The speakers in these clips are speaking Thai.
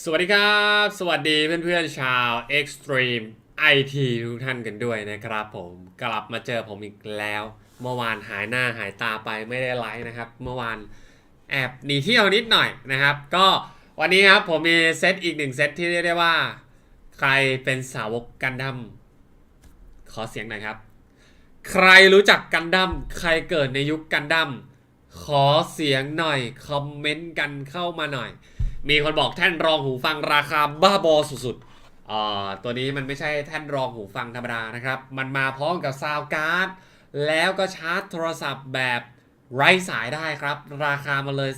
สวัสดีครับ สวัสดีเพื่อนๆชาว Extreme IT ทุกท่านกันด้วยนะครับผมกลับมาเจอผมอีกแล้ว เมื่อวานหายหน้าหายตาไปไม่ได้ไลฟ์นะครับ เมื่อวานแอบหนีเที่ยวนิดหน่อยนะครับ ก็วันนี้ครับผมมีเซตอีกหนึ่งเซตที่เรียกได้ว่า ใครเป็นสาวกกันดั้มขอเสียงหน่อยครับ ใครรู้จักกันดั้มใครเกิดในยุคกันดั้มขอเสียงหน่อย คอมเมนต์กันเข้ามาหน่อย มีคนบอกแท่นรองหูฟังราคาบ้าบอสุดๆอ่าตัวนี้มันไม่ใช่แท่นรองหูฟังธรรมดานะครับ มันมาพร้อมกับซาวการ์ด แล้วก็ชาร์จโทรศัพท์แบบไร้สายได้ครับ ราคามาเลย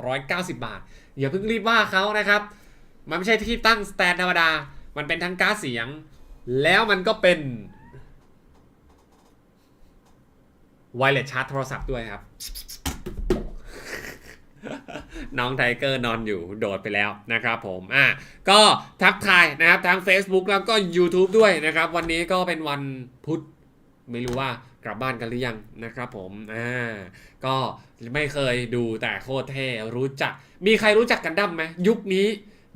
4,290 บาท อย่าเพิ่งรีบว่าเขานะครับ มันไม่ใช่ที่ตั้งสแตนธรรมดา มันเป็นทั้งการ์ดเสียง แล้วมันก็เป็นไวเลสชาร์จโทรศัพท์ด้วยครับ น้องไทเกอร์นอนอยู่โดดไปแล้วนะครับผมอะก็ทักทายนะครับทั้ง Facebook แล้วก็ YouTube ด้วยนะครับ วันนี้ก็เป็นวันพุธไม่รู้ว่ากลับบ้านกันหรือยังนะครับผม อ่า ก็ไม่เคยดูแต่โคตรเท่รู้จัก มีใครรู้จักกันดั้มไหมยุคนี้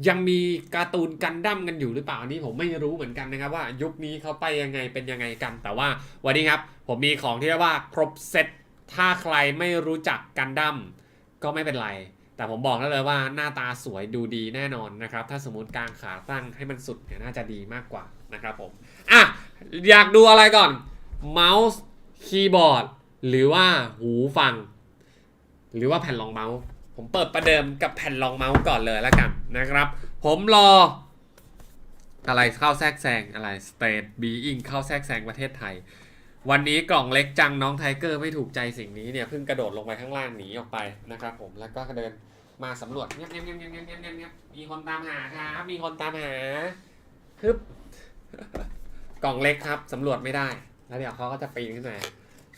ยังมีการ์ตูนกันดั้มกันอยู่หรือเปล่าอันนี้ผมไม่รู้เหมือนกันนะครับว่ายุคนี้เขาไปยังไงเป็นยังไงกัน แต่ว่าวันนี้ครับผมมีของที่เรียกว่าครบเซตถ้าใครไม่รู้จักกันดั้มก็ไม่เป็นไร แต่ผมบอกได้เลยว่าหน้าตาสวยดูดีแน่นอนนะครับ ถ้าสมมติกางขาตั้งให้มันสุดเนี่ยน่าจะดีมากกว่านะครับผม อะ อยากดูอะไรก่อน เมาส์คีย์บอร์ด หรือว่าหูฟัง หรือว่าแผ่นรองเมาส์ ผมเปิดประเดิมกับแผ่นรองเมาส์ก่อนเลยแล้วกันนะครับ ผมรอ อะไรเข้าแทรกแซงอะไร State Being เข้าแทรกแซงประเทศไทย วันนี้กล่องเล็กจังน้องไทเกอร์ไม่ถูกใจสิ่งนี้เนี่ยเพิ่งกระโดดลงไปข้างล่างหนีออกไปนะครับผมแล้วก็เดิน มาสำรวจเงียบเงียบเงียบเงียบเงียบเงียเงียมีคนตามหาครับ มีคนตามหาฮึบกล่องเล็กครับสำรวจไม่ได้ แล้วเดี๋ยวเขาก็จะปีนขึ้นมา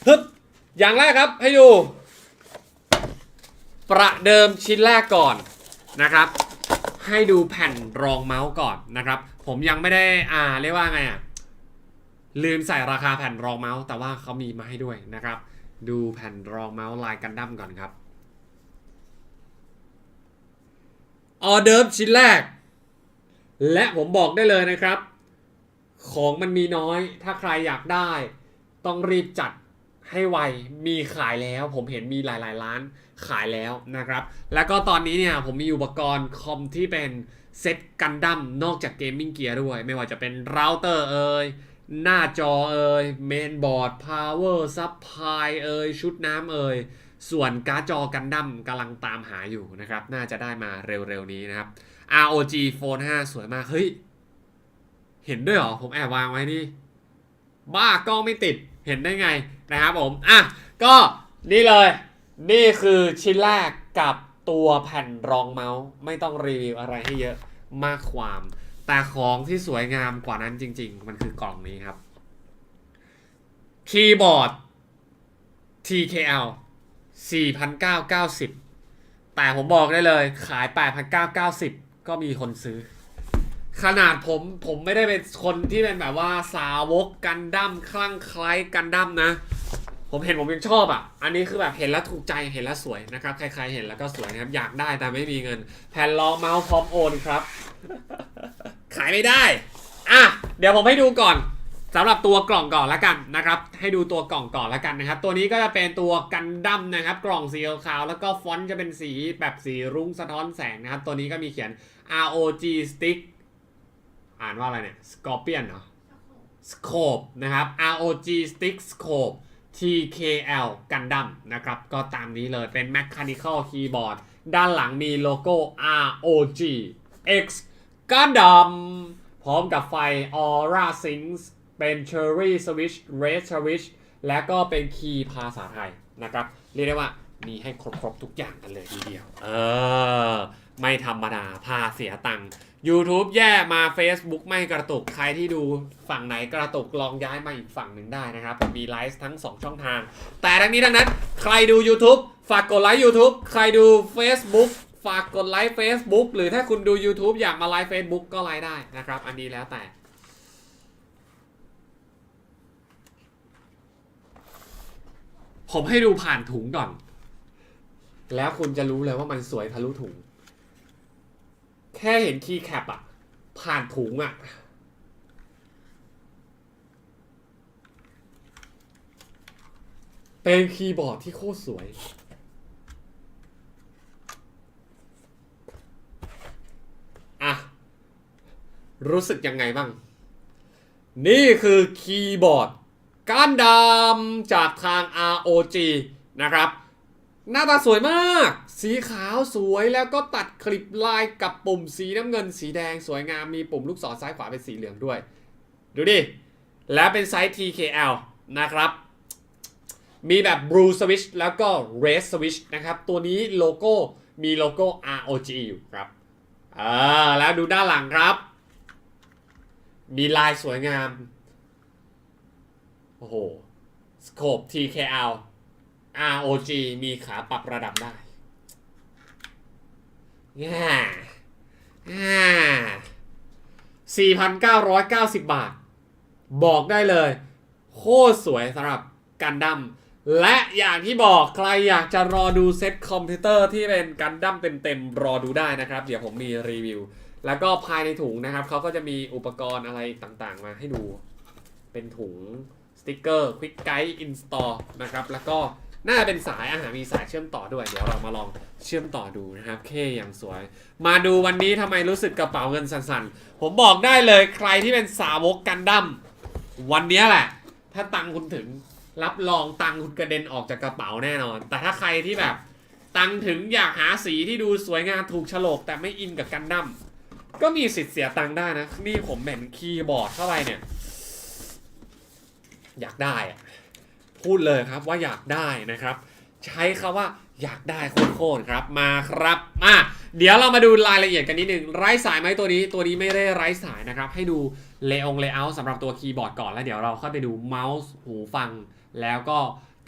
ฮึบอย่างแรกครับให้ดู ประเดิมชิ้นแรกก่อนนะครับ ให้ดูแผ่นรองเมาส์ก่อนนะครับ ผมยังไม่ได้อ่าเรียกว่าไงอะลืมใส่ราคาแผ่นรองเมาส์แต่ว่าเขามีมาให้ด้วยนะครับ ดูแผ่นรองเมาส์ลายกันดั้มก่อนครับ ออเดิร์ฟชิ้นแรก และผมบอกได้เลยนะครับ ของมันมีน้อย ถ้าใครอยากได้ ต้องรีบจัดให้ไว มีขายแล้ว ผมเห็นมีหลาย ๆ ร้านขายแล้วนะครับ แล้วก็ตอนนี้เนี่ยผมมีอุปกรณ์คอมที่เป็นเซ็ตกันดั้มนอกจากเกมมิ่งเกียร์ด้วย ไม่ว่าจะเป็นเราเตอร์เอ่ยหน้าจอเอ่ยเมนบอร์ดพาวเวอร์ซับพลายเอ่ยชุดน้ำเอ่ย ส่วนการ์ดจอกันดั้มกำลังตามหาอยู่นะครับ น่าจะได้มาเร็วๆนี้นะครับ ROG Phone 5 สวยมาก เฮ้ย เห็นด้วยเหรอ ผมแอบวางไว้นี่ บ้ากล้องไม่ติด เห็นได้ไงนะครับผม อะ ก็นี่เลย นี่คือชิ้นแรกกับตัวแผ่นรองเมาส์ไม่ต้องรีวิวอะไรให้เยอะมากความ แต่ของที่สวยงามกว่านั้นจริง ๆ มันคือกล่องนี้ครับ คีย์บอร์ด TKL 4,990 แต่ผมบอกได้เลยขาย 8,990 ก็มีคนซื้อ ขนาดผมผมไม่ได้เป็นคนที่เป็นแบบว่าสาวกกันดั้มคลั่งไคล้กันดั้มนะ ผมเห็นผมยังชอบอะ อันนี้คือแบบเห็นแล้วถูกใจเห็นแล้วสวยนะครับ ใครๆเห็นแล้วก็สวยนะครับ อยากได้แต่ไม่มีเงิน แผ่นรองเมาส์พร้อมโอนครับ ขายไม่ได้ อะ เดี๋ยวผมให้ดูก่อน สำหรับตัวกล่องก่อนละกันนะครับ ให้ดูตัวกล่องก่อนละกันนะครับ ตัวนี้ก็จะเป็นตัวกันดั้มนะครับ กล่องสีขาวแล้วก็ฟอนต์จะเป็นสีแบบสีรุ้งสะท้อนแสงนะครับ ตัวนี้ก็มีเขียน ROG Stick อ่านว่าอะไรเนี่ย Scorpion เนาะ Scope นะครับ ROG Stick Scope TKL Gundam นะครับ ก็ตามนี้เลยเป็น Mechanical Keyboard ด้านหลังมีโลโก้ ROG X Gundam พร้อมกับไฟ Aura Sync เป็น Cherry Switch Red Switch และก็เป็นคีย์ภาษาไทยนะครับ เรียกได้ว่ามีให้ครบๆทุกอย่างกันเลยทีเดียว เออ ไม่ธรรมดาพาเสียตังค์ YouTube แย่มา Facebook ไม่กระตุก ใครที่ดูฝั่งไหนกระตุกลองย้ายมาอีกฝั่งหนึ่งได้นะครับมมีไลฟ์ทั้ง 2 ช่องทาง แต่ทั้งนี้ทั้งนั้น ใครดู YouTube ฝากกดไลค์ YouTube ใครดู Facebook ฝากกดไลค์ Facebook หรือถ้าคุณดู YouTube อยากมาไลฟ์ Facebook ก็ไลฟ์ได้นะครับ อันนี้แล้วแต่ ผมให้ดูผ่านถุงก่อน แล้วคุณจะรู้เลยว่ามันสวยทะลุถุง แค่เห็นคีย์แคปอะผ่านถุงอะเป็นคีย์บอร์ดที่โคตรสวย อะ รู้สึกยังไงบ้าง นี่คือคีย์บอร์ด ก้านดำจากทาง ROG นะครับ หน้าตาสวยมาก สีขาวสวยแล้วก็ตัดคลิปลายกับปุ่มสีน้ำเงินสีแดงสวยงามมีปุ่มลูกศรซ้ายขวาเป็นสีเหลืองด้วย ดูดิ และเป็นไซส์ TKL นะครับ มีแบบ Blue Switch แล้วก็ Red Switch นะครับ ตัวนี้โลโก้มีโลโก้ ROG อยู่ครับอ่าแล้วดูด้านหลังครับ มีลายสวยงาม โอ้โหสโคป TKL ROG มีขาปรับระดับได้ง่าง่า4,990 บาท บอกได้เลย โคตรสวยสำหรับกันดั้มและอย่างที่บอกใครอยากจะรอดูเซตคอมพิวเตอร์ที่เป็นกันดั้มเต็มๆ รอดูได้นะครับ เดี๋ยวผมมีรีวิว แล้วก็ภายในถุงนะครับ เขาก็จะมีอุปกรณ์อะไรต่างๆ มาให้ดู เป็นถุง สติกเกอร์ Quick Guide Install นะครับแล้วก็น่าจะเป็นสายอาหารมีสายเชื่อมต่อด้วย เดี๋ยวเรามาลองเชื่อมต่อดูนะครับเคอย่างสวย มาดูวันนี้ทำไมรู้สึกกระเป๋าเงินสั่นๆ ผมบอกได้เลยใครที่เป็นสาวกกันดั้มวันนี้แหละ ถ้าตังคุณถึงรับรองตังคุณกระเด็นออกจากกระเป๋าแน่นอน แต่ถ้าใครที่แบบ ตังค์ถึงอยากหาสีที่ดูสวยงามถูกฉลก แต่ไม่อินกับกันดั้มก็มีสิทธิ์เสียตังค์ได้นะ นี่ผมเห็นคีย์บอร์ดเข้าไปเนี่ย อยากได้พูดเลยครับว่าอยากได้นะครับ ใช้คาว่าอยากได้โคตรครับมาครับมาเดี๋ยวเรามาดูรายละเอียดกันนิดนึงไร้สายไหมตัวนี้ตัวนี้ไม่ได้ไร้สายนะครับ ให้ดูเลองเลเยอร์สำหรับตัวคีย์บอร์ดก่อนแล้วเดี๋ยวเราค่อยไปดูเมาส์หูฟัง แล้วก็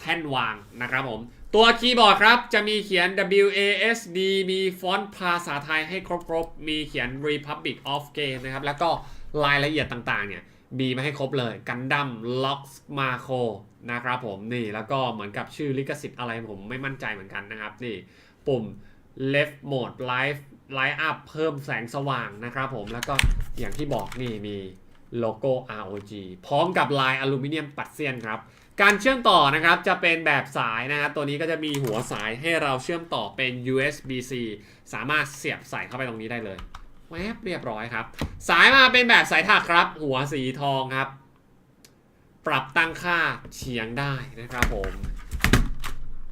แท่นวางนะครับผม ตัวคีย์บอร์ดครับ จะมีเขียน W A S D มีฟอนต์ภาษาไทยให้ครบๆ มีเขียน Republic of Game นะครับ แล้วก็รายละเอียดต่างๆเนี่ย มีมาให้ครบเลยกันดั้มล็อกมาโคนะครับผมนี่แล้วก็เหมือนกับชื่อลิขสิทธิ์อะไรผมไม่มั่นใจเหมือนกันนะครับนี่ปุ่ม left mode light light up เพิ่มแสงสว่างนะครับผมแล้วก็อย่างที่บอกนี่มีโลโก้ ROG พร้อมกับลายอลูมิเนียมปัดเซียนครับ การเชื่อมต่อนะครับจะเป็นแบบสายนะครับตัวนี้ก็จะมีหัวสายให้เราเชื่อมต่อเป็น USB-C สามารถเสียบใส่เข้าไปตรงนี้ได้เลย แวบเรียบร้อยครับ สายมาเป็นแบบสายถักครับ หัวสีทองครับ ปรับตั้งค่าเฉียงได้นะครับผม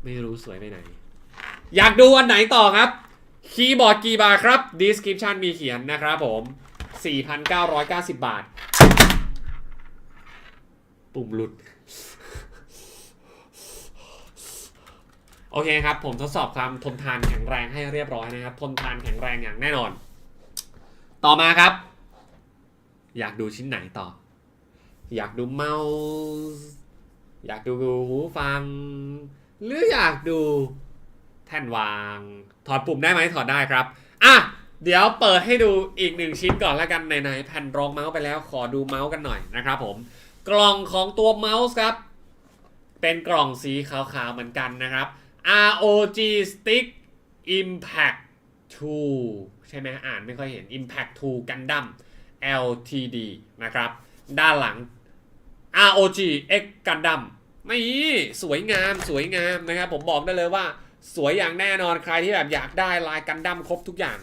ไม่รู้สวยไปไหน อยากดูอันไหนต่อครับ คีย์บอร์ดกี่บาทครับ description มีเขียนนะครับผม 4,990 บาท ปุ่มหลุด โอเคครับ ผมทดสอบความทนทานแข็งแรงให้เรียบร้อยนะครับ ทนทานแข็งแรงอย่างแน่นอน ต่อมาครับ อยากดูชิ้นไหนต่อ อยากดูเมาส์อยากดูหูฟัง หรืออยากดูแท่นวาง ถอดปุ่มได้ไหมถอดได้ครับ อะ เดี๋ยวเปิดให้ดูอีกหนึ่งชิ้นก่อนแล้วกันในๆแผ่นรองเมาส์ไปแล้วขอดูเมาส์กันหน่อยนะครับผม กล่องของตัวเมาส์ครับ เป็นกล่องสีขาวๆเหมือนกันนะครับ ROG Stick Impact 2 ใช่ไหมอ่านไม่ค่อยเห็น Impact 2 Gundam LTD นะครับ ด้านหลัง ROG X Gundam ไม่สวยงามสวยงามนะครับ ผมบอกได้เลยว่า สวยอย่างแน่นอนใครที่แบบอยากได้ลายกันดั้มครบทุกอย่าง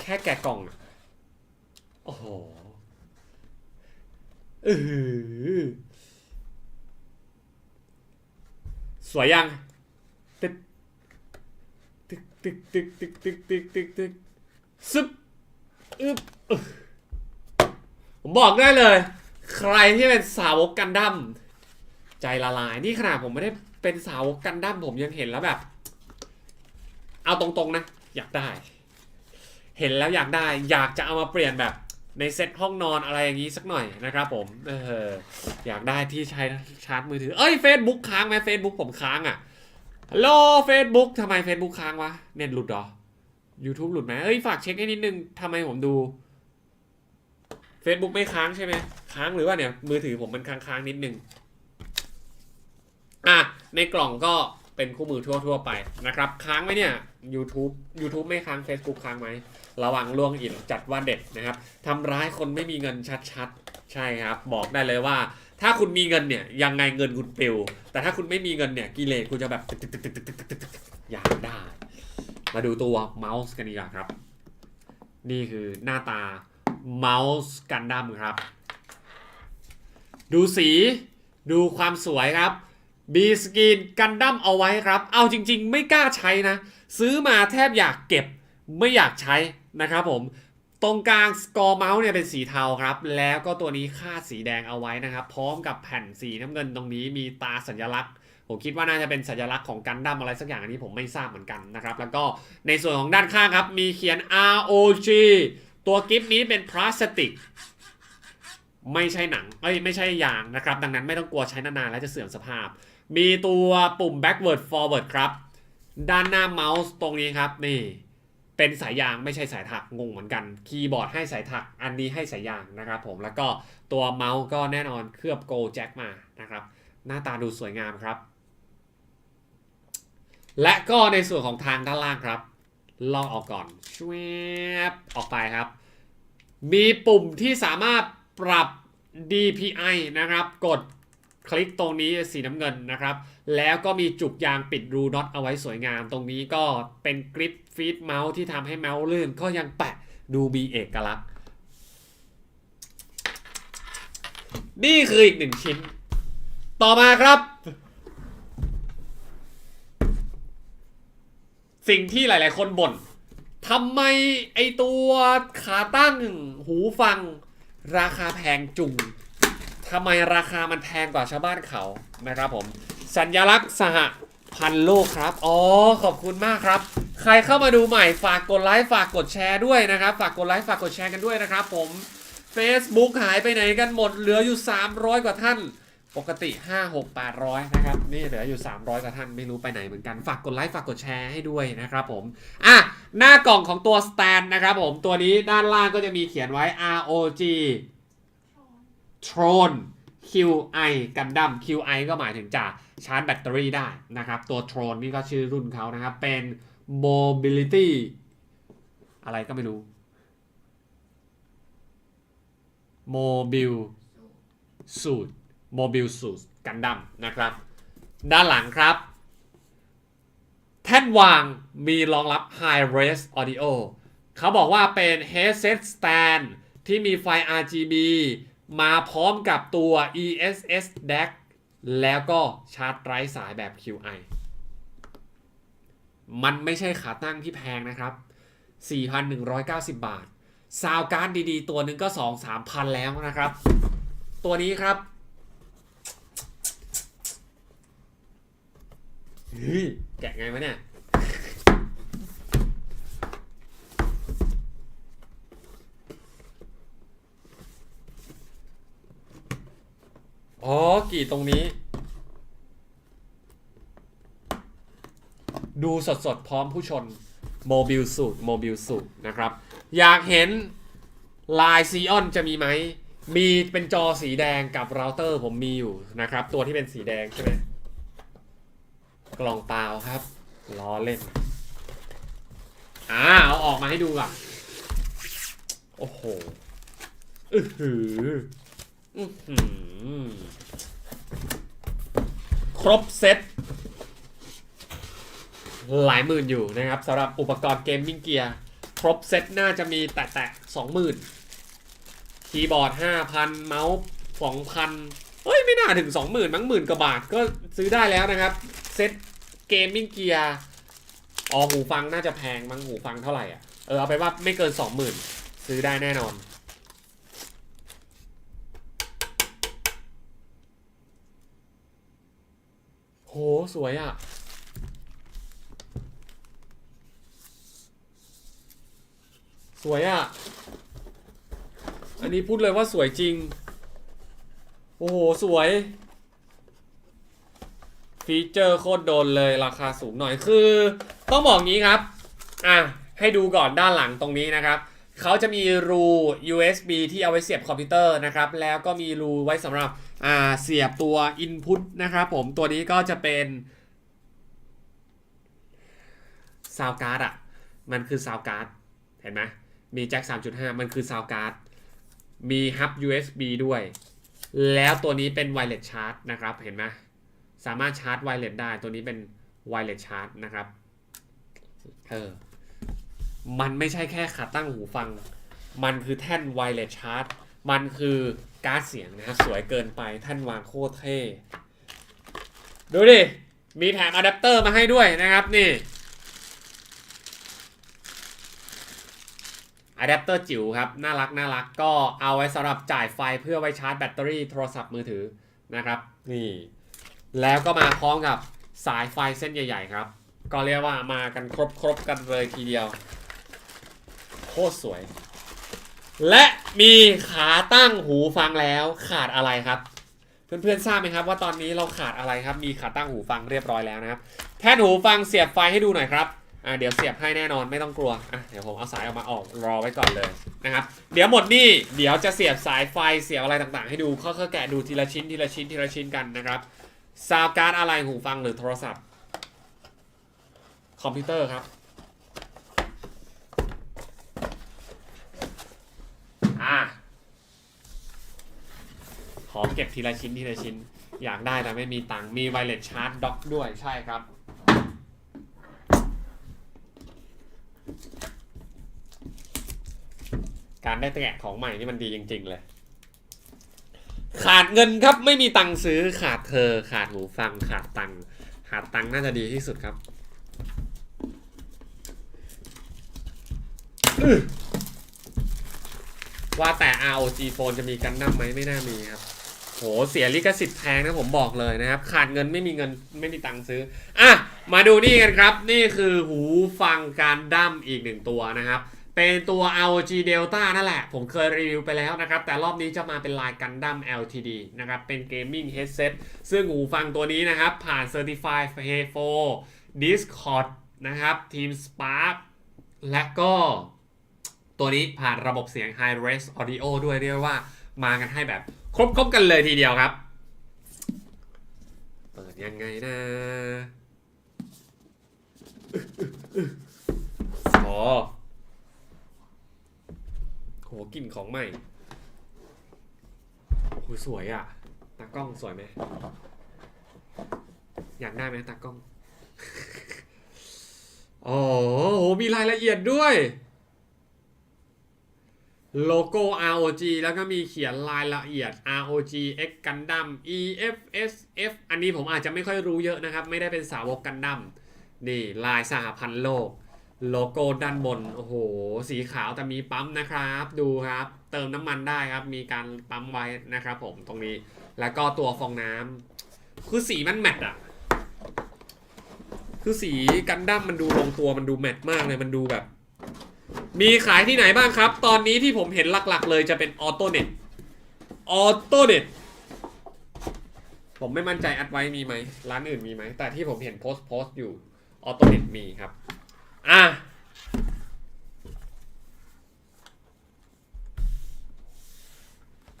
แค่แกะกล่อง โอ้โหเออสวยยัง ตึกตึกตึกตึกตึกตึกตึกซึบอึบผมบอกได้เลย ใครที่เป็นสาวกันดั้มใจละลายนี่ขนาดผมไม่ได้เป็นสาวกันดั้มผมยังเห็นแล้วแบบ เอาตรงๆนะ อยากได้ เห็นแล้วอยากได้ อยากจะเอามาเปลี่ยนแบบในเซตห้องนอนอะไรอย่างนี้สักหน่อยนะครับผมเอออยากได้ที่ใช้ชาร์จมือถือ เอ้ยเฟซบุ๊กค้างไหมเฟซบุ๊กผมค้างอะ่ะ ฮัลโหล Facebook ทำไม Facebook ค้างวะ เน็ตหลุดเหรอ YouTube หลุดไหมเอ้ย ฝากเช็คให้นิดนึงทำไมผมดู Facebook ไม่ค้างใช่ไหม ค้างหรือว่าเนี่ย มือถือผมมันค้างๆนิดนึง อะ ในกล่องก็เป็นคู่มือทั่วๆไปนะครับ ค้างไหมเนี่ย YouTube YouTube ไม่ค้าง Facebook ค้างไหม ระวังล่วงอินจัดว่าเด็ดนะครับทำร้ายคนไม่มีเงินชัดๆ ใช่ครับ บอกได้เลยว่า ถ้าคุณมีเงินเนี่ยยังไงเงินคุณเปลวแต่ถ้าคุณไม่มีเงินเนี่ยกิเลสคุณจะแบบอยากได้ มาดูตัวเมาส์กันดีกว่าครับ นี่คือหน้าตาเมาส์กันดั้มครับ ดูสีดูความสวยครับบีสกินกันดั้มเอาไว้ครับ เอาจริง ๆ ไม่กล้าใช้นะ ซื้อมาแทบอยากเก็บไม่อยากใช้นะครับผม ตรงกลางสกอร์เมาส์เนี่ยเป็นสีเทาครับ แล้วก็ตัวนี้คาดสีแดงเอาไว้นะครับ พร้อมกับแผ่นสีน้ำเงินตรงนี้มีตาสัญลักษณ์ผมคิดว่าน่าจะเป็นสัญลักษณ์ของกันดั้มอะไรสักอย่างอันนี้ผมไม่ทราบเหมือนกันนะครับ แล้วก็ในส่วนของด้านข้างครับ มีเขียน ROG ตัวกิฟต์นี้เป็นพลาสติก ไม่ใช่หนังเอ้ยไม่ใช่ยางนะครับ ดังนั้นไม่ต้องกลัวใช้นานๆแล้วจะเสื่อมสภาพ มีตัวปุ่ม backward forward ครับ ด้านหน้าเมาส์ตรงนี้ครับนี่ เป็นสายยางไม่ใช่สายถักงงเหมือนกัน คีย์บอร์ดให้สายถักอันนี้ให้สายยางนะครับผมแล้วก็ตัวเมาส์ก็แน่นอนเคลือบโกลแจ็คมานะครับหน้าตาดูสวยงามครับ และก็ในส่วนของทางด้านล่างครับ ลองออกก่อนชวบออกไปครับ มีปุ่มที่สามารถปรับ DPI นะครับ กดคลิกตรงนี้สีน้ำเงินนะครับ แล้วก็มีจุกยางปิดรูน็อตเอาไว้สวยงาม ตรงนี้ก็เป็นกริปฟีดเมาส์ที่ทำให้เมาส์ลื่นก็ยังแปะดูมีเอกลักษณ์ นี่คืออีกหนึ่งชิ้น ต่อมาครับ สิ่งที่หลาย ๆ คนบ่นทำไมไอตัวขาตั้งหูฟัง ราคาแพงจุงทำไมราคามันแพงกว่าชาวบ้านเขานะครับผม สัญลักษณ์สหพันธ์โลกครับ อ๋อ ขอบคุณมากครับ ใครเข้ามาดูใหม่ฝากกดไลค์ฝากกดแชร์ด้วยนะครับ ฝากกดไลค์ฝากกดแชร์กันด้วยนะครับผม Facebook หายไปไหนกันหมด เหลืออยู่ 300 กว่าท่าน ปกติ 5 6 800 นะครับ นี่เหลืออยู่ 300 กว่าท่านไม่รู้ไปไหนเหมือนกัน ฝากกดไลค์ฝากกดแชร์ให้ด้วยนะครับผม อะ หน้ากล่องของตัว stand นะครับผม ตัวนี้ด้านล่างก็จะมีเขียนไว้ ROG Tron QI กันดั้ม QI ก็หมายถึงจะชาร์จแบตเตอรี่ได้นะครับ ตัว Tron นี่ก็ชื่อรุ่นเขานะครับ เป็น Mobility อะไรก็ไม่รู้ Mobile Suit Mobile Suit กันดั้มนะครับ ด้านหลังครับ แท่นวางมีรองรับ High Res Audio เขาบอกว่าเป็น headset stand ที่มีไฟ RGB มาพร้อมกับตัว ESS DAC แล้วก็ชาร์จไร้สายแบบ QI มันไม่ใช่ขาตั้งที่แพงนะครับ 4,190 บาท ซาวการ์ดดีๆ ตัวหนึ่งก็ 2-3พันแล้วนะครับ ตัวนี้ครับเฮ้ยแกะไงวะเนี่ย อ๋อกรีดตรงนี้ ดูสดๆพร้อมผู้ชนโมบิลสูตรโมบิลสูตรนะครับ อยากเห็นลายซีออนจะมีไหม มีเป็นจอสีแดงกับเราเตอร์ผมมีอยู่นะครับ ตัวที่เป็นสีแดงใช่ไหมกล่องเปล่าครับล้อเล่นอ่าเอาออกมาให้ดูก่อนโอ้โห อือหือ ครบเซ็ตหลายหมื่นอยู่นะครับสำหรับอุปกรณ์เกมมิ่งเกียร์ครบเซ็ตน่าจะมีแตะๆสองหมื่นคีย์บอร์ดห้าพันเมาส์สองพันเฮ้ย ไม่น่าถึงสองหมื่นมั้งหมื่นกว่าบาทก็ซื้อได้แล้วนะครับ เซ็ตเกมมิ่งเกียร์อ๋อหูฟังน่าจะแพงมั้งหูฟังเท่าไหร่อะ เออเอาไปว่าไม่เกินสองหมื่นซื้อได้แน่นอน โห สวยอะ สวยอะ อันนี้พูดเลยว่าสวยจริง โอ้โห สวย ฟีเจอร์โคตรโดนเลยราคาสูงหน่อยคือ ต้องบอกงี้ครับ อะ ให้ดูก่อนด้านหลังตรงนี้นะครับเขาจะมีรู USB ที่เอาไว้เสียบคอมพิวเตอร์นะครับ แล้วก็มีรูไว้สำหรับ เสียบตัว Input นะครับผมตัวนี้ก็จะเป็นซาวการ์ดอะ มันคือซาวการ์ดเห็นไหมมีแจ็ค 3.5 มันคือซาวการ์ดมีฮับ USB ด้วย แล้วตัวนี้เป็นไวเลสชาร์จนะครับ เห็นไหมสามารถชาร์จไวเลสได้ ตัวนี้เป็นไวเลสชาร์จนะครับ เออ มันไม่ใช่แค่ขาตั้งหูฟัง มันคือแท่นไวเลสชาร์จ มันคือ การ์ดเสียงนะครับสวยเกินไปท่านวางโคตรเท่ ดูดิ มีแถมอะแดปเตอร์มาให้ด้วยนะครับนี่อะแดปเตอร์จิ๋วครับ น่ารักน่ารักก็เอาไว้สำหรับจ่ายไฟเพื่อไว้ชาร์จแบตเตอรี่โทรศัพท์มือถือนะครับ นี่ แล้วก็มาพร้อมกับสายไฟเส้นใหญ่ ๆ ครับ ก็เรียกว่ามากันครบครบๆกันเลยทีเดียว โคตรสวย และมีขาตั้งหูฟังแล้วขาดอะไรครับ เพื่อนๆทราบไหมครับ ว่าตอนนี้เราขาดอะไรครับ มีขาตั้งหูฟังเรียบร้อยแล้วนะครับแท่นหูฟังเสียบไฟให้ดูหน่อยครับอ่าเดี๋ยวเสียบให้แน่นอนไม่ต้องกลัวอะเดี๋ยวผมเอาสายออกมาออกรอไว้ก่อนเลยนะครับเดี๋ยวหมดนี่เดี๋ยวจะเสียบสายไฟเสียบอะไรต่างๆ ให้ดูค่อยๆแกะดูทีละชิ้นทีละชิ้นทีละชิ้นกันนะครับซาวการ์ดอะไรหูฟังหรือโทรศัพท์ คอมพิวเตอร์ครับ อะขอเก็บทีละชิ้นทีละชิ้น อยากได้แต่ไม่มีตังค์มีไวเลสชาร์จด็อกด้วยใช่ครับ การได้แกะของใหม่นี่มันดีจริง ๆ เลย ขาดเงินครับไม่มีตังค์ซื้อขาดเธอ ขาดหูฟังขาดตังค์ขาดตังค์น่าจะดีที่สุดครับ ว่าแต่ ROG Phone จะมีกันดั้มไหมไม่น่ามีครับ โหเสียลิขสิทธิ์แพงนะผมบอกเลยนะครับ ขาดเงินไม่มีเงินไม่มีตังค์ซื้อ อะ มาดูนี่กันครับ นี่คือหูฟังการดั้มอีกหนึ่งตัวนะครับ เป็นตัว ROG Delta นั่นแหละ ผมเคยรีวิวไปแล้วนะครับ แต่รอบนี้จะมาเป็นลายกันดั้ม LTD นะครับ เป็นเกมมิ่งเฮดเซตซึ่งหูฟังตัวนี้นะครับ ผ่าน Certified H4 Discord นะครับ Team Spark และก็ ตัวนี้ผ่านระบบเสียง High Res Audio ด้วยเรียกว่ามากันให้แบบครบครบกันเลยทีเดียวครับ เปิดยังไงนะอ๋อโหกลิ่นของใหม่โอ้โหสวยอะ ตากล้องสวยไหม อยากได้ไหมตากล้อง โอ้โห มีรายละเอียดด้วย โลโก้ ROG แล้วก็มีเขียนรายละเอียด ROG X Gundam EFSF อันนี้ผมอาจจะไม่ค่อยรู้เยอะนะครับ ไม่ได้เป็นสาวกกันดั้มนี่ลายสหพันธ์โลก โลโก้ด้านบน โอ้โห สีขาวแต่มีปั๊มนะครับ ดูครับ เติมน้ำมันได้ครับ มีการปั๊มไว้นะครับผมตรงนี้ แล้วก็ตัวฟองน้ำคือสีมันแมทอะคือสีกันดั้มมันดูลงตัวมันดูแมทมากเลยมันดูแบบ มีขายที่ไหนบ้างครับ ตอนนี้ที่ผมเห็นหลักๆ เลยจะเป็นออโต้เน็ตออโต้เน็ตผมไม่มั่นใจแอดไว้มีไหมร้านอื่นมีไหมแต่ที่ผมเห็นโพสต์โพสต์อยู่ออโต้เน็ตมีครับ อะ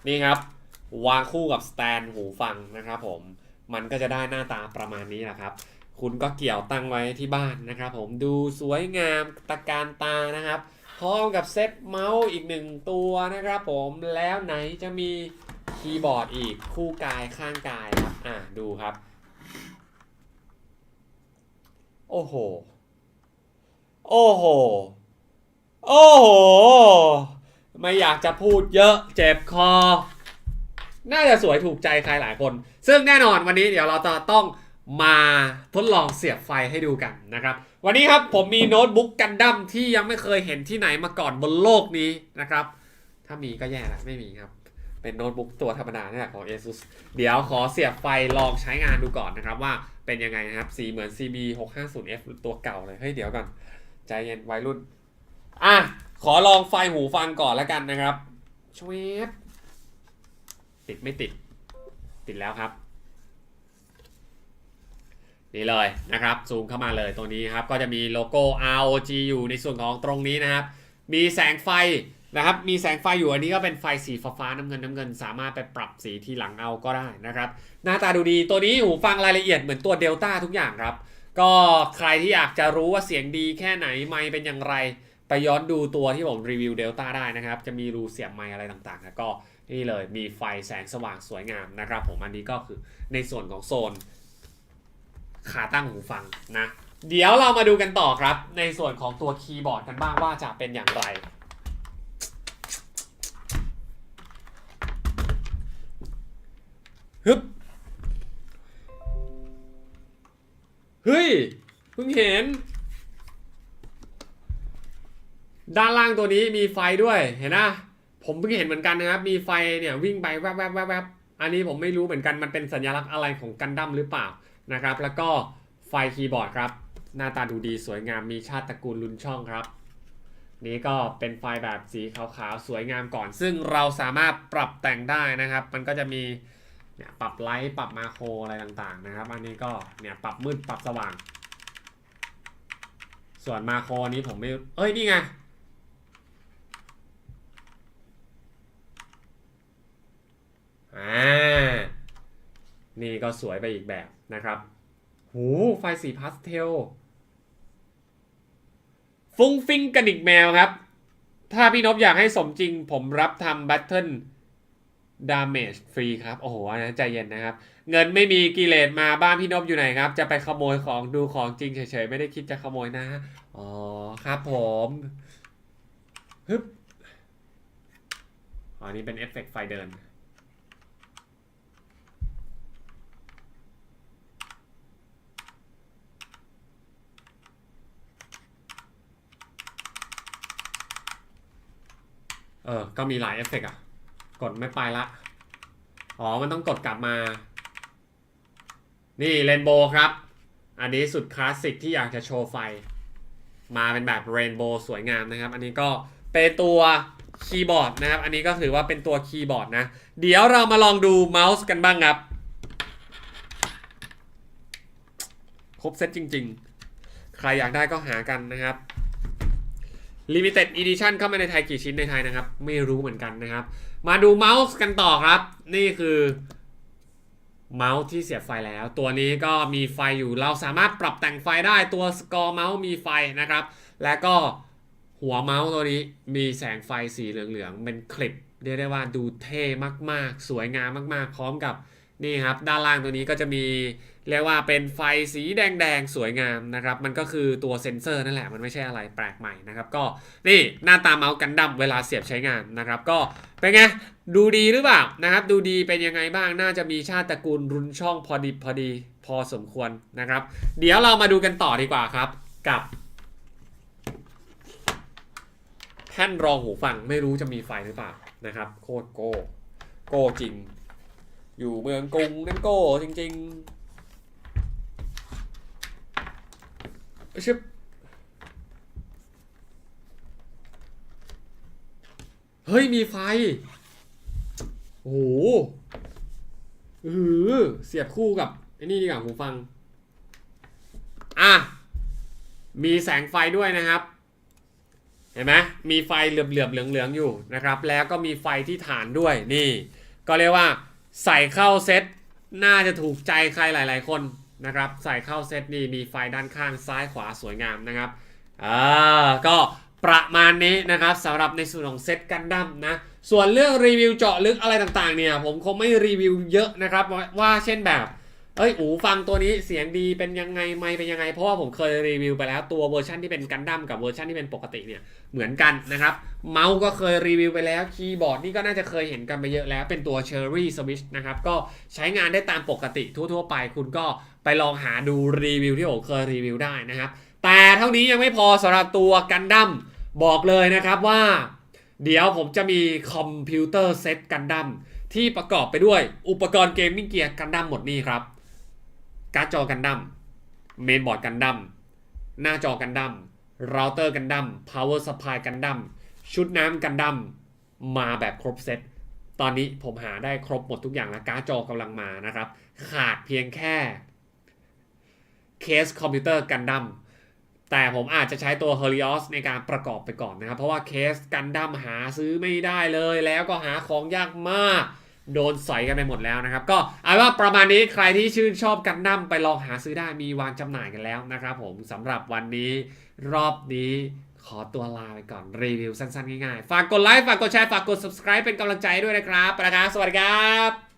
นี่ครับ วางคู่กับสแตนหูฟังนะครับผม มันก็จะได้หน้าตาประมาณนี้แหละครับ คุณก็เกี่ยวตั้งไว้ที่บ้านนะครับผมดูสวยงามตะการตานะครับ พร้อมกับเซตเมาส์อีกหนึ่งตัวนะครับผมแล้วไหนจะมีคีย์บอร์ดอีกคู่กายข้างกายครับอะดูครับ โอ้โห โอ้โห โอ้โห ไม่อยากจะพูดเยอะเจ็บคอ น่าจะสวยถูกใจใครหลายคน ซึ่งแน่นอนวันนี้เดี๋ยวเราจะต้องมาทดลองเสียบไฟให้ดูกันนะครับ วันนี้ครับผมมีโน้ตบุ๊กกันดั้มที่ยังไม่เคยเห็นที่ไหนมาก่อนบนโลกนี้นะครับ ถ้ามีก็แย่ละไม่มีครับ เป็นโน้ตบุ๊กตัวธรรมดาเนี่ยของ ASUS เดี๋ยวขอเสียบไฟลองใช้งานดูก่อนนะครับ ว่าเป็นยังไงนะครับ สีเหมือน CB 650F ตัวเก่าเลย เฮ้ยเดี๋ยวก่อน ใจเย็นวัยรุ่น อะ ขอลองไฟหูฟังก่อนแล้วกันนะครับชวบติดไม่ติด ติดแล้วครับ นี่เลยนะครับซูมเข้ามาเลยตัวนี้ครับก็จะมีโลโก้ ROG อยู่ในส่วนของตรงนี้นะครับ มีแสงไฟนะครับมีแสงไฟอยู่อันนี้ก็เป็นไฟสีฟ้าๆน้ำเงินน้ำเงิน สามารถไปปรับสีทีหลังเอาก็ได้นะครับ หน้าตาดูดีตัวนี้หูฟังรายละเอียดเหมือนตัวเดลต้าทุกอย่างครับ ก็ใครที่อยากจะรู้ว่าเสียงดีแค่ไหนไมค์เป็นอย่างไร ไปย้อนดูตัวที่ผมรีวิวเดลต้าได้นะครับ จะมีรูเสียบไมค์อะไรต่างๆนะก็นี่เลยมีไฟแสงสว่างสวยงามนะครับ ผมอันนี้ก็คือในส่วนของโซน ขาตั้งหูฟังนะ เดี๋ยวเรามาดูกันต่อครับ ในส่วนของตัวคีย์บอร์ดกันบ้างว่าจะเป็นอย่างไรฮึบเฮ้ยเพิ่งเห็น ด้านล่างตัวนี้มีไฟด้วยเห็นนะผมเพิ่งเห็นเหมือนกันนะครับ มีไฟเนี่ยวิ่งไปแวบแวบแวบแวบอันนี้ผมไม่รู้เหมือนกันมันเป็นสัญลักษณ์อะไรของกันดั้มหรือเปล่า นะครับ แล้วก็ไฟคีย์บอร์ดครับ หน้าตาดูดีสวยงามมีชาติตระกูลลุนช่องครับ นี้ก็เป็นไฟแบบสีขาวๆ สวยงามก่อน ซึ่งเราสามารถปรับแต่งได้นะครับ มันก็จะมีเนี่ยปรับไลท์ปรับมาโครอะไรต่างๆนะครับ อันนี้ก็เนี่ยปรับมืดปรับสว่าง ส่วนมาโครนี้ผมไม่ เอ้ยนี่ไงอ่า นี่ก็สวยไปอีกแบบ นะครับ หูไฟสีพาสเทล ฟุ้งฟิ้งกันอีกแมวครับ ถ้าพี่นพอยากให้สมจริง ผมรับทำบัตเทิลดาเมจฟรีครับ โอ้โหอันนั้นใจเย็นนะครับ เงินไม่มีกิเลสมาบ้านพี่นพอยู่ไหนครับ จะไปขโมยของดูของจริงเฉยๆ ไม่ได้คิดจะขโมยนะ อ๋อ ครับผมฮึบอันนี้เป็นเอฟเฟกต์ไฟเดิน เออ ก็มีหลายเอฟเฟกต์อะ กดไม่ไปละ อ๋อ มันต้องกดกลับมา นี่เรนโบว์ครับ อันนี้สุดคลาสสิกที่อยากจะโชว์ไฟ มาเป็นแบบเรนโบว์สวยงามนะครับ อันนี้ก็เป็นตัวคีย์บอร์ดนะครับ อันนี้ก็ถือว่าเป็นตัวคีย์บอร์ดนะ เดี๋ยวเรามาลองดูเมาส์กันบ้างครับ ครบเซตจริง ๆ ใครอยากได้ก็หากันนะครับ Limited Edition เข้ามาในไทยกี่ชิ้นในไทยนะครับ ไม่รู้เหมือนกันนะครับ มาดูเมาส์กันต่อครับ นี่คือเมาส์ที่เสียบไฟแล้ว ตัวนี้ก็มีไฟอยู่เราสามารถปรับแต่งไฟได้ตัวสกอร์เมาส์มีไฟนะครับ และก็หัวเมาส์ตัวนี้มีแสงไฟสีเหลืองๆเป็นคลิปเรียกได้ว่าดูเท่มากๆ สวยงามมากๆ พร้อมกับนี่ครับ ด้านล่างตัวนี้ก็จะมี เรียกว่าเป็นไฟสีแดงๆ สวยงามนะครับ มันก็คือตัวเซ็นเซอร์นั่นแหละ มันไม่ใช่อะไรแปลกใหม่นะครับ ก็นี่หน้าตาเมาส์กันดั้มเวลาเสียบใช้งานนะครับ ก็เป็นไง ดูดีหรือเปล่านะครับ ดูดีเป็นยังไงบ้าง น่าจะมีชาติตระกูลรุนช่องพอดีพอดีพอสมควรนะครับ เดี๋ยวเรามาดูกันต่อดีกว่าครับ กับ แท่นรองหูฟังไม่รู้จะมีไฟหรือเปล่านะครับ โคตรโก้โก้จริง อยู่เมืองกรุงนั่นโก้จริง ๆ ชึบเฮ้ย มีไฟ โอ้โหเออเสียบคู่กับไอ้นี่ดีกว่าหูฟัง อะ มีแสงไฟด้วยนะครับ เห็นไหมมีไฟเหลือบๆเหลืองๆอยู่นะครับ แล้วก็มีไฟที่ฐานด้วยนี่ ก็เรียกว่าใส่เข้าเซตน่าจะถูกใจใครหลาย ๆ คน นะครับ ใส่เข้าเซตนี้มีไฟด้านข้างซ้ายขวาสวยงามนะครับอ่าก็ประมาณนี้นะครับสำหรับในส่วนของเซตกันดั้มนะส่วนเรื่องรีวิวเจาะลึกอะไรต่างๆเนี่ยผมคงไม่รีวิวเยอะนะครับว่าเช่นแบบ เอ้ยอูฟังตัวนี้เสียงดีเป็นยังไงไม่เป็นยังไง เพราะว่าผมเคยรีวิวไปแล้วตัวเวอร์ชันที่เป็นกันดั้มกับเวอร์ชันที่เป็นปกติเนี่ยเหมือนกันนะครับ เมาส์ก็เคยรีวิวไปแล้วคีย์บอร์ดนี่ก็น่าจะเคยเห็นกันไปเยอะแล้ว เป็นตัว Cherry Switch นะครับ ก็ใช้งานได้ตามปกติทั่ว ๆ ไป คุณก็ไปลองหาดูรีวิวที่ผมเคยรีวิวได้นะครับ แต่เท่านี้ยังไม่พอสำหรับตัวกันดั้มบอกเลยนะครับว่า เดี๋ยวผมจะมีคอมพิวเตอร์เซตกันดั้มที่ประกอบไปด้วยอุปกรณ์เกมมิ่งเกียร์กันดั้มหมดนี่ครับ การ์ดจอกันดั้มเมนบอร์ดกันดั้มหน้าจอกันดั้มเราเตอร์กันดั้มพาวเวอร์สปายกันดั้มชุดน้ำกันดั้มมาแบบครบเซตตอนนี้ผมหาได้ครบหมดทุกอย่างแล้วการ์ดจอกำลังมานะครับ ขาดเพียงแค่เคสคอมพิวเตอร์กันดั้มแต่ผมอาจจะใช้ตัว h e l i o s ในการประกอบไปก่อนนะครับ เพราะว่าเคสกันดั้มหาซื้อไม่ได้เลย แล้วก็หาของยากมาก โดนสอยกันไปหมดแล้วนะครับ ก็เอาว่าประมาณนี้ใครที่ชื่นชอบกันนั่มไปลองหาซื้อได้มีวางจำหน่ายกันแล้วนะครับผมสำหรับวันนี้รอบนี้ขอตัวลาไปก่อนรีวิวสั้นๆ ง่ายๆ ฝากกดไลค์ ฝากกดแชร์ ฝากกด subscribe เป็นกำลังใจด้วยนะครับปแล้วครับสวัสดีครับ